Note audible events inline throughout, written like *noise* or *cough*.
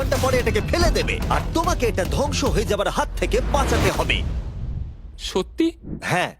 ঘণ্টা পরে এটাকে ফেলে দেবে। আর তোমাকে এটা ধ্বংস হয়ে যাবার হাত থেকে বাঁচাতে হবে। সত্যি? হ্যাঁ।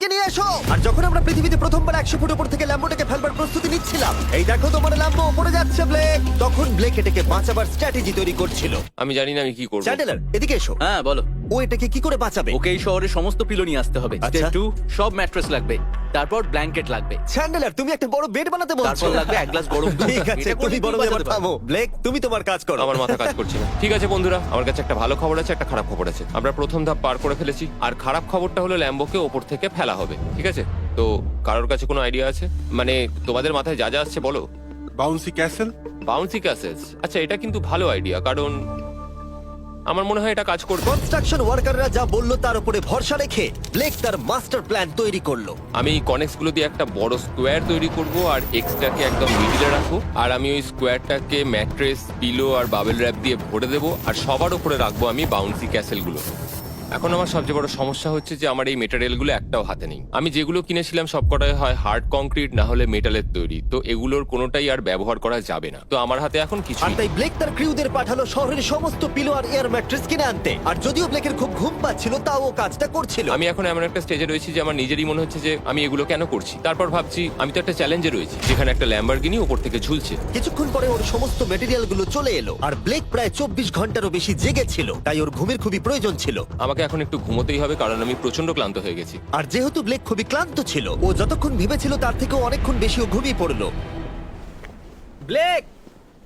কে নিয়ে এসো? আর যখন আমরা পৃথিবীতে প্রথমবার একশো ফুট উপর থেকে ল্যাম্বোটাকে ফেলবার প্রস্তুতি নিচ্ছিলাম এই দেখো তোমার ল্যাম্বো উপরে যাচ্ছে ব্লেক। তখন ব্লেক এটাকে বাঁচাবার স্ট্র্যাটেজি তৈরি করছিল। আমি জানি না আমি কি করব। চ্যান্ডেলার এদিকে এসো। হ্যাঁ বলো। ও এটাকে কি করে বাঁচাবে? ওকে এই শহরে সমস্ত পিলো নিয়ে আসতে হবে। আচ্ছা। স্টেপ টু সব ম্যাট্রেস লাগবে তারপর ব্ল্যাঙ্কেট লাগবে। চ্যান্ডেলার তুমি একটা বড় বেড বানাতে বলছো। তারপর লাগবে এক গ্লাস গরম দুধ। ঠিক আছে এটা তুমি বড় বাঁচাতে থামো ব্লেক তুমি তোমার কাজ করো। আমার মাথা কাজ করছে না। ঠিক আছে বন্ধুরা আমার কাছে একটা ভালো খবর আছে একটা খারাপ খবর আছে। আমরা প্রথম ধাপ পার করে ফেলেছি আর খারাপ খবরটা হলো ল্যাম্বোকে ওপর থেকে ফেলা হবে। ঠিক আছে? তো কারোর কাছে কোনো আইডিয়া আছে? মানে তোমাদের মাথায় যা যা আসছে বলো। বাউন্সি ক্যাসেল বাউন্সি ক্যাসেস আচ্ছা এটা কিন্তু ভালো আইডিয়া কারণ আমার মনে হয় এটা কাজ করবে। কনস্ট্রাকশন ওয়ার্কাররা যা বলল তার উপরে ভরসা রেখে ব্লেক তার মাস্টার প্ল্যান তৈরি করল। আমি কনেক্সগুলো দিয়ে একটা বড় স্কোয়ার তৈরি করব আর এক্সটাকে একদম মিডিলে রাখব। আর আমি ওই স্কোয়ারটাকে ম্যাট্রেস পিলো আর বাবেল র্যাপ দিয়ে ভরে দেবো। আর সবার উপরে রাখব আমি বাউন্সি ক্যাসেলগুলো। এখন আমার সবচেয়ে বড় সমস্যা হচ্ছে যে আমার এই মেটেরিয়ালগুলো একটাও হাতে নেই। আমি যেগুলো কিনেছিলাম সবকটাই হয় হার্ড কংক্রিট না হলে মেটালের তৈরি। তো এগুলোর কোনোটাই আর ব্যবহার করা যাবে না। তো আমার হাতে এখন কিছু আর তাই ব্লেক তার ক্রিউদের পাঠালো শহরের সমস্ত পিলো আর এয়ার ম্যাট্রেস কিনে আনতে। আর যদিও ব্লেকের খুব ঘুম পাচ্ছিল তাও ও কাজটা করছিল। আমি এখন এমন একটা স্টেজে রয়েছি যে আমার নিজেরই মনে হচ্ছে যে আমি এগুলো কেন করছি। তারপর ভাবছি আমি তো একটা চ্যালেঞ্জে রয়েছি যেখানে একটা ল্যাম্বারগিনি উপর থেকে ঝুলছে। কিছুক্ষণ পরে ওর সমস্ত মেটেরিয়ালগুলো চলে এলো। আর ব্লেক প্রায় চব্বিশ ঘন্টারও বেশি জেগেছিল তাই ওর ঘুমের খুবই প্রয়োজন ছিল। আমাকে এখন একটু ঘুমোতেই হবে কারণ আমি প্রচণ্ড ক্লান্ত হয়ে গেছি। আর যেহেতু ব্লেক খুবই ক্লান্ত ছিল ও যতক্ষণ ভেবেছিল তার থেকে অনেকক্ষণ বেশি ও ঘুমিয়ে পড়ল। ব্লেক!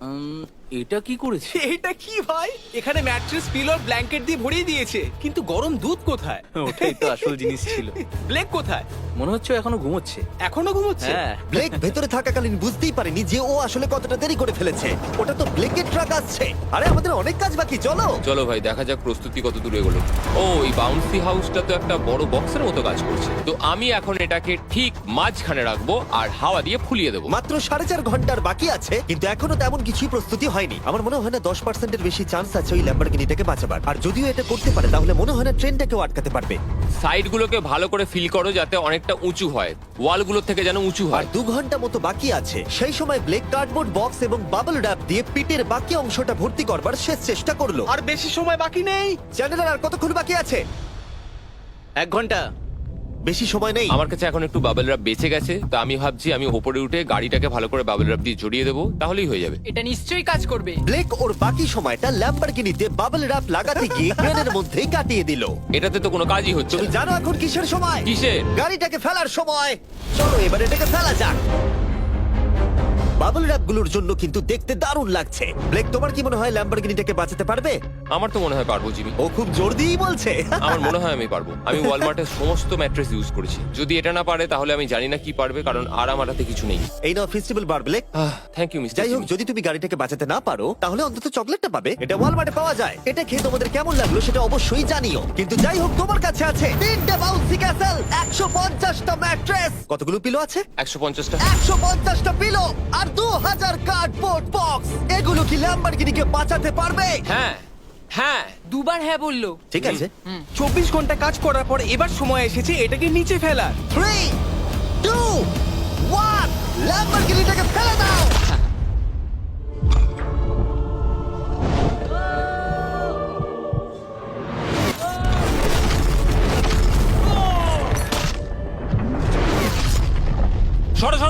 উম, এটা কি করেছে? *laughs* এটা কি ভাই? এখানে ম্যাট্রেস পিলো ব্ল্যাঙ্কেট দিয়ে ভরিয়ে দিয়েছে। কিন্তু গরম দুধ কোথায়? ওটাই তো আসল জিনিস ছিল। *laughs* ব্লেক কোথায়? মনে হচ্ছে ও এখনও ঘুমোচ্ছে। এখনও ঘুমোচ্ছে? হ্যাঁ। *laughs* ব্লেক ভেতরে থাকাকালীন বুঝতেই পারেনি যে ও আসলে কতটা দেরি করে ফেলেছে। ওটা তো ব্লেকের ট্রাক আসছে। আরে আমাদের অনেক কাজ বাকি চলো। চলো ভাই দেখা যাক প্রস্তুতি কত দূরে এগোলো। ও এই বাউন্সি হাউসটা তো একটা বড় বক্সের মতো কাজ করছে। তো আমি এখন এটাকে ঠিক মাঝখানে রাখব আর হাওয়া দিয়ে ফুলিয়ে দেবো। মাত্র সাড়ে চার ঘণ্টার বাকি আছে কিন্তু এখনও তেমন কিছুই প্রস্তুতি হয়নি। আমার মনে হয় না দশ পার্সেন্টের বেশি চান্স আছে ওই ল্যাম্বরগিনিটাকে বাঁচাবার। আর যদিও এটা করতে পারে তাহলে মনে হয় না ট্রেনটাকেও আটকাতে পারবে। সাইডগুলোকে ভালো করে ফিল করো যাতে অনেকটা উঁচু হয়। ওয়ালগুলোর থেকে যেন উঁচু আর হয় দু ঘণ্টা মতো বাকি আছে। সেই সময় ব্লেক কার্ডবোর্ড বক্স এবং বাবল র্যাপ দিয়ে পিটের বাকি অংশটা ভর্তি করবার শেষ চেষ্টা করল। আর আর বেশি সময় বাকি নেই। চ্যানেলের আর কতক্ষণ বাকি আছে? এক ঘণ্টা। বেশি সময় নেই। আমার কাছে এখন একটু বাবেল র্যাপ বেঁচে গেছে তো আমি ভাবছি আমি ওপরে উঠে গাড়িটাকে ভালো করে বাবেল র্যাপ দিয়ে জড়িয়ে দেবো তাহলেই হয়ে যাবে। এটা নিশ্চয়ই কাজ করবে। ব্লেক ওর বাকি সময়টা ল্যাম্বরগিনিতে বাবল র্যাপ লাগাতে গিয়ে ক্রেনের মধ্যেই কাটিয়ে দিল। এটাতে তো কোনো কাজই হচ্ছে তুমি না। জানো এখন কিসের সময়? কিসের? গাড়িটাকে ফেলার সময়। চলো এবার এটাকে ফেলা যাক। বাবল র্যাপগুলোর জন্য কিন্তু দেখতে দারুণ লাগছে। ব্লেক তোমার কি মনে হয় ল্যাম্বরগিনিটাকে বাঁচাতে পারবে? আমার তো মনে হয় পারব জিমি। ও খুব জোর দিয়েই বলছে। আমার মনে হয় আমি পারব। আমি ওয়ালমার্টের সমস্ত ম্যাট্রেস ইউজ করেছি। যদি এটা না পারে তাহলে আমি জানি না কি পারবে কারণ আর আমার হাতে কিছু নেই। এই নাও ফেস্টিভ্যাল বার ব্লেক। থ্যাংক ইউ মিস্টার যাই হোক যদি তুমি গাড়িটাকে বাঁচাতে না পারো তাহলে অন্তত চকলেটটা পাবে। এটা ওয়ালমার্টে পাওয়া যায়। এটা খেয়ে তোমাদের কেমন লাগল সেটা অবশ্যই জানিও। কিন্তু যাই হোক তোমার কাছে আছে তিনটে বাউন্সি ক্যাসেল একশো পঞ্চাশটা ম্যাট্রেস কতগুলো পিলো আছে? একশো পঞ্চাশটা। একশো পঞ্চাশটা পিলো আর দু হাজার কার্ডবোর্ড বক্স এগুলো কি ল্যাম্বরগিনিকে বাঁচাতে পারবে? হ্যাঁ হ্যাঁ। দুবার হ্যাঁ বলল। ঠিক আছে। চব্বিশ ঘণ্টা কাজ করার পর এবার সময় এসেছে এটাকে নিচে ফেলার। থ্রি টু ওয়ান ল্যাম্বরগিনিটাকে ফেলে দাও।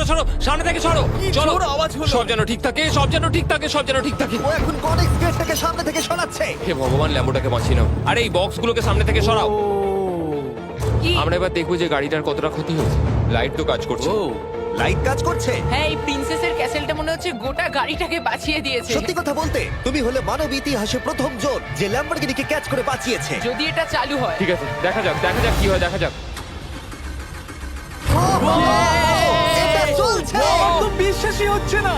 সরো সরো সরো সামনে থেকে সরো। চলো। জোর আওয়াজ হলো। সব যেন ঠিক থাকে সব যেন ঠিক থাকে সব যেন ঠিক থাকে। ও এখন কনেক্স গেটটাকে সামনে থেকে সরাচ্ছে। হে ভগবান ল্যাম্বোটাকে বাঁচিয়ে নাও। আরে এই বক্সগুলোকে সামনে থেকে সরাও। কি? আমরা এবার দেখব যে গাড়িটার কতটা ক্ষতি হয়েছে। লাইট তো কাজ করছে। ও লাইট কাজ করছে? হ্যাঁ এই প্রিন্সেসের ক্যাসেলটা মনে হচ্ছে গোটা গাড়িটাকে বাঁচিয়ে দিয়েছে। সত্যি কথা বলতে তুমি হলে মানব ইতিহাসে প্রথম জন যে ল্যাম্বরগিনিকে ক্যাচ করে বাঁচিয়েছে। যদি এটা চালু হয়। ঠিক আছে দেখা যাক দেখা যাক কি হয় দেখা যাক। এটা চলছে। একদম বিশ্বাসই হচ্ছে না।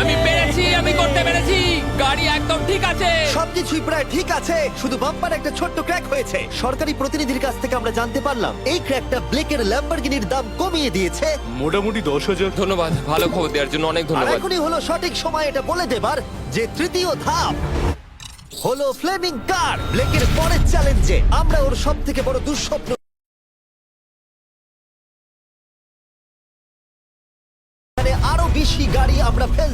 আমি পেরেছি আমি করতে পেরেছি। গাড়ি একদম ঠিক আছে। সবকিছুই প্রায় ঠিক আছে শুধু বাম্পার একটা ছোট্ট ক্র্যাক হয়েছে। সরকারি প্রতিনিধির কাছ থেকে আমরা জানতে পারলাম এই ক্র্যাকটা ব্লেকের ল্যাম্বরগিনির দাম কমিয়ে দিয়েছে। মোটামুটি দশ হাজার। ধন্যবাদ ভালো খবর দেওয়ার জন্য অনেক আর ধন্যবাদ। এখনই হলো সঠিক সময় এটা বলে দেবার যে তৃতীয় ধাপ। হলো ফ্লেমিং কার ব্লেকের পরের চ্যালেঞ্জে আমরা ওর সব থেকে বড় দুঃস্বপ্ন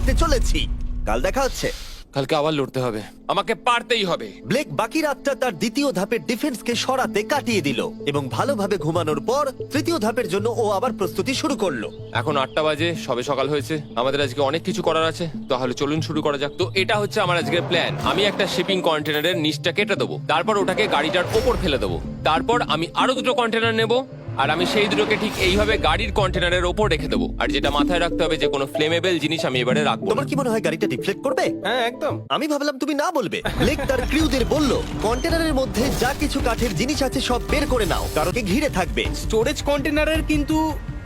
আমরা চলেছি। কাল দেখা হচ্ছে। কালকে আবার লড়তে হবে। আমাকে পারতেই হবে। ব্লেক বাকি রাতটা তার দ্বিতীয় ধাপের ডিফেন্সকে সরাতে কাটিয়ে দিল এবং ভালোভাবে ঘুমানোর পর তৃতীয় ধাপের জন্য ও আবার প্রস্তুতি শুরু করল। এখন আটটা বাজে সবে সকাল হয়েছে। আমাদের আজকে অনেক কিছু করার আছে। তাহলে চলুন শুরু করা যাক। তো এটা হচ্ছে আমার আজকের প্ল্যান আমি একটা শিপিং কন্টেনারের নিচটা কেটে দেবো। তারপর ওটাকে গাড়িটার ওপর ফেলে দেবো। তারপর আমি আরও দুটো কন্টেনার নেব। আর আমি সেই দুটোকে ঠিক এইভাবে গাড়ির কন্টেনারের ওপর রেখে দেবো। আর যেটা মাথায় রাখতে হবে যে কোনো ফ্লেমেবল জিনিস আমি এবারে রাখব তোমার কি মনে হয় গাড়িটা ডিফ্লেক্ট করবে? হ্যাঁ একদম। আমি ভাবলাম তুমি না বলবে। ব্লেক তার ক্রিউদের বলল কন্টেনারের মধ্যে যা কিছু কাঠের জিনিস আছে সব বের করে নাও কারণ কে ঘিরে থাকবে। স্টোরেজ কন্টেনারের কিন্তু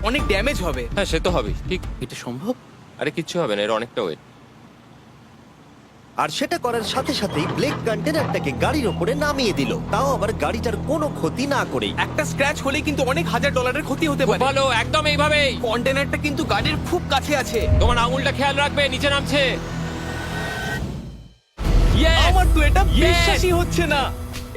অনেক ড্যামেজ হবে। হ্যাঁ সে তো হবে ঠিক। এটা সম্ভব? আরে কিচ্ছু হবে না এর অনেকটা ওয়েট আর সেটা করার সাথে সাথেই ব্লেক কন্টেনারটাকে গাড়ির ওপরে নামিয়ে দিল। তাও আবার গাড়িটার কোনো ক্ষতি না করেই। একটা স্ক্র্যাচ হলে কিন্তু অনেক হাজার ডলারের ক্ষতি হতে পারে। ভালো একদম এইভাবেই। কন্টেনারটা কিন্তু গাড়ির খুব কাছে আছে। তোমার আঙুলটা খেয়াল রাখবে নিচে নামছে। Yes! আমার তো এটা Yes! বিশ্বাসই হচ্ছে না।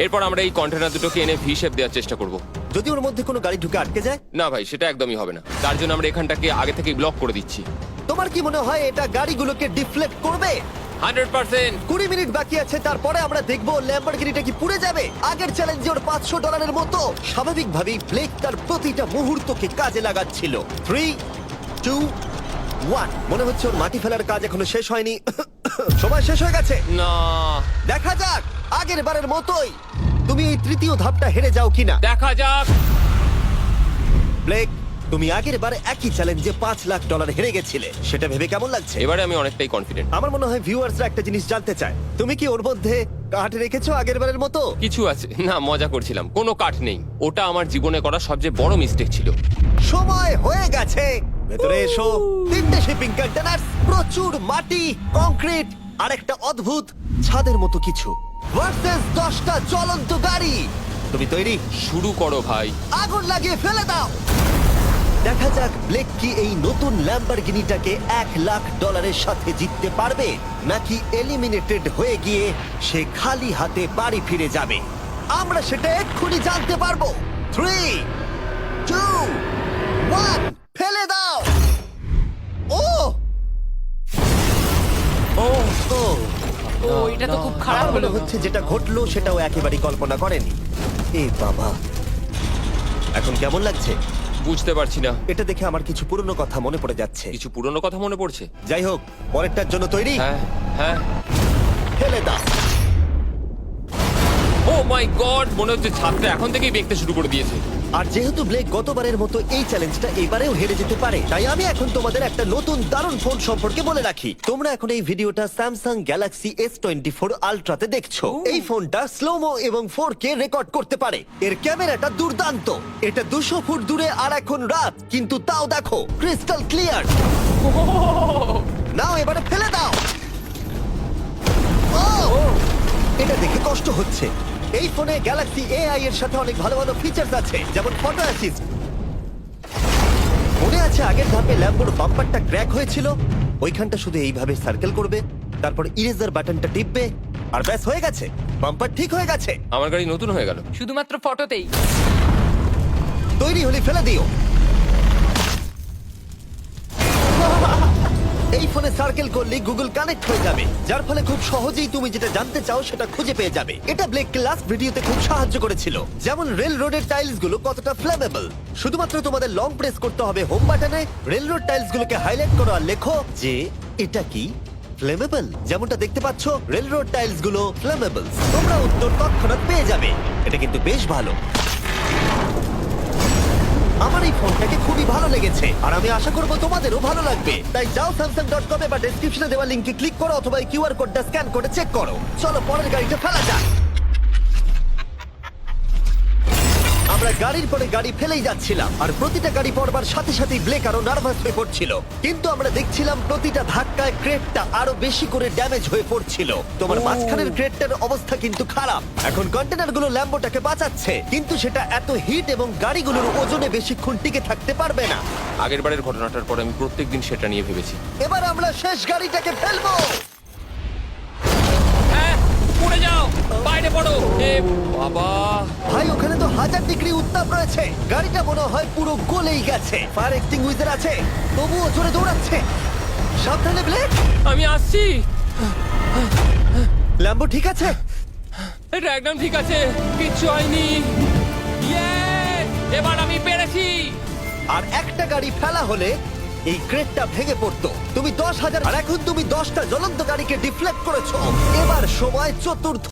এরপর আমরা এই কন্টেনার দুটোকে এনে ভি শেপ দেওয়ার চেষ্টা করব। যদি ওর মধ্যে কোনো গাড়ি ঢুকে আটকে যায়? না ভাই সেটা একদমই হবে না। তার জন্য আমরা এখানটাকে আগে থেকে ব্লক করে দিচ্ছি। তোমার কি মনে হয় এটা গাড়িগুলোকে ডিফ্লেক্ট করবে? Hundred percent. কুড়ি মিনিট বাকি আছে তারপরে আমরা দেখব ল্যাম্বরগিনিটা কি পুড়ে যাবে। আগের চ্যালেঞ্জে ওর পাঁচশো ডলারের মতো। স্বাভাবিকভাবেই ব্লেক তার প্রতিটা মুহূর্তকে কাজে লাগাচ্ছিল। থ্রি টু ওয়ান মনে হচ্ছে ওর মাটি ফেলার কাজ এখনও শেষ হয়নি। *coughs* সময় শেষ হয়ে গেছে। না। দেখা যাক আগের বারের মতোই। তুমি এই তৃতীয় ধাপটা হেরে যাও কিনা। দেখা যাক। ব্লেক তুমি আগের বার একই চ্যালেঞ্জে পাঁচ লাখ ডলার হেরে গেছিলে। সেটা ভেবে কেমন লাগছে? এবারে আমি অনেকটাই কনফিডেন্ট আমার মনে হয় ভিউয়ার্সরা একটা জিনিস জানতে চায়। তুমি কি ওর মধ্যে কাঠ রেখেছো আগের বারের মতো? কিছু আছে। না মজা করছিলাম। কোনো কাঠ নেই। ওটা আমার জীবনে করা সবচেয়ে বড় মিস্টেক ছিল। সময় হয়ে গেছে। ভেতরে এসো। তিনটে শিপিং কন্টেনার প্রচুর মাটি কংক্রিট আর একটা অদ্ভুত ছাদের মতো কিছু। ভার্সেস দশটা জ্বলন্ত গাড়ি। তুমি তৈরি। শুরু করো ভাই। আগুন লাগিয়ে ফেলে দাও। দেখা যাক ব্লেক কি এই নতুন ল্যাম্বরগিনিটাকে এক লাখ ডলারের সাথে জিততে পারবে নাকি এলিমিনেটেড হয়ে গিয়ে সে খালি হাতে বাড়ি ফিরে যাবে। আমরা সেটা এক্ষুনি জানতে পারব। থ্রি টু ওয়ান ফেলে দাও! ও! ও ও ও এটা তো খুব খারাপ হলো। হচ্ছে যেটা ঘটলো সেটাও একেবারেই কল্পনা করেনি। এ বাবা। এখন কেমন লাগছে? বুঝতে পারছি না। এটা দেখে আমার কিছু পুরনো কথা মনে পড়ে যাচ্ছে। কিছু পুরনো কথা মনে পড়ছে? যাই হোক পরেরটার জন্য তৈরি? হ্যাঁ হ্যাঁ। ফেলে দাও। মাই গড মনে হচ্ছে ছাদটা এখন থেকেই শুরু করে দিয়েছে। আর যেহেতু ব্লেক গতবারের মতো এই চ্যালেঞ্জটা এবারেও হেরে যেতে পারে তাই আমি এখন তোমাদের একটা নতুন দারুণ ফোন সম্পর্কে বলে রাখি। তোমরা এখন এই ভিডিওটা Samsung Galaxy S twenty four আলট্রাতে দেখছ। এই ফোনটা স্লোমো এবং ফোর কে রেকর্ড করতে পারে। এর ক্যামেরাটা দুর্দান্ত। এটা দুশো ফুট দূরে আর এখন রাত। কিন্তু তাও দেখো ক্রিস্টাল ক্লিয়ার নাও এবারে ফেলে দাও। ও এটা দেখে কষ্ট হচ্ছে। এই ফোনে গ্যালাক্সি এআই এর সাথে অনেক ভালো ভালো ফিচার্স আছে যেমন ফটো অ্যাসিস্ট মনে আছে আগের ধাপে ল্যাম্বোর বাম্পারটা ক্র্যাক হয়েছিল? ওইখানটা শুধু এইভাবে সার্কেল করবে তারপর ইরেজার বাটনটা টিপবে আর ব্যাস হয়ে গেছে। বাম্পার ঠিক হয়ে গেছে। আমার গাড়ি নতুন হয়ে গেল। শুধুমাত্র ফটোতেই তৈরি হলে ফেলে দিও। সার্কেল করলে গুগল কানেক্ট হয়ে যাবে। যার ফলে খুব সহজেই তুমি যেটা জানতে চাও সেটা খুঁজে পেয়ে যাবে। এটা ব্লেক ক্লাস ভিডিওতে খুব সাহায্য করেছিল। যেমন রেল রোডের টাইলসগুলো কতটা ফ্লেমেবল শুধুমাত্র তোমাদের লং প্রেস করতে হবে হোম বাটনে রেল রোড টাইলস গুলোকে হাইলাইট করো আর লেখো যে, এটা কি ফ্লেমেবল যেমনটা দেখতে পাচ্ছ রেল রোড টাইলসগুলো ফ্লেমেবল তোমরা উত্তর তৎক্ষণাৎ পেয়ে যাবে। এটা কিন্তু বেশ ভালো। আমার এই ফোনটাকে খুবই ভালো লেগেছে। আর আমি আশা করব তোমাদেরও ভালো লাগবে। তাই যাও স্যামসাং ডট কমে বা ডেসক্রিপশনে দেওয়া লিঙ্কে ক্লিক করো অথবা কিউআর কোডটা স্ক্যান করে চেক করো। চলো, পরের গাড়িটা ফেলা যাক। গাড়ির পরে গাড়ি ফেলেই যাচ্ছিলাম আর প্রতিটা গাড়ি পড়বার সাথে সাথেই ব্লেক আরও নার্ভাস হয়ে পড়ছিল। কিন্তু আমরা দেখছিলাম প্রতিটা ধাক্কায় ক্রেটটা আরও বেশি করে ড্যামেজ হয়ে পড়ছিল। তোমার মাঝখানের ক্রেটটার অবস্থা কিন্তু খারাপ। এখন কন্টেনারগুলো ল্যাম্বোটাকে বাঁচাচ্ছে কিন্তু সেটা এত হিট এবং গাড়িগুলোর ওজনে বেশিক্ষণ টিকে থাকতে পারবে না। আগের বারের ঘটনাটার পর আমি প্রত্যেকদিন সেটা নিয়ে ভেবেছি। এবার আমরা শেষ গাড়িটাকে ফেলব! পড়ে যাও। বাইরে পড়ো। এ বাবা। ভাই ওখানে তো হাজার ডিগ্রি উত্তাপ রয়েছে। গাড়িটা মনে হয় পুরো গলেই গেছে। ফায়ার এক্সটিংগুইজার আছে। তবুও জোরে দৌড়াচ্ছে। সাবধানে ব্লেক। আমি আসছি। ল্যাম্বো ঠিক আছে? এটা একদম ঠিক আছে। কিচ্ছু হয়নি। Yes! এবার আমি পেরেছি। আর একটা গাড়ি ফেলা হলে এই ক্রেটটা ভেঙে পড়তো। তুমি দশ হাজার আর এখন তুমি দশটা জ্বলন্ত গাড়িকে ডিফ্লেক্ট করেছ। এবার সময় চতুর্থ।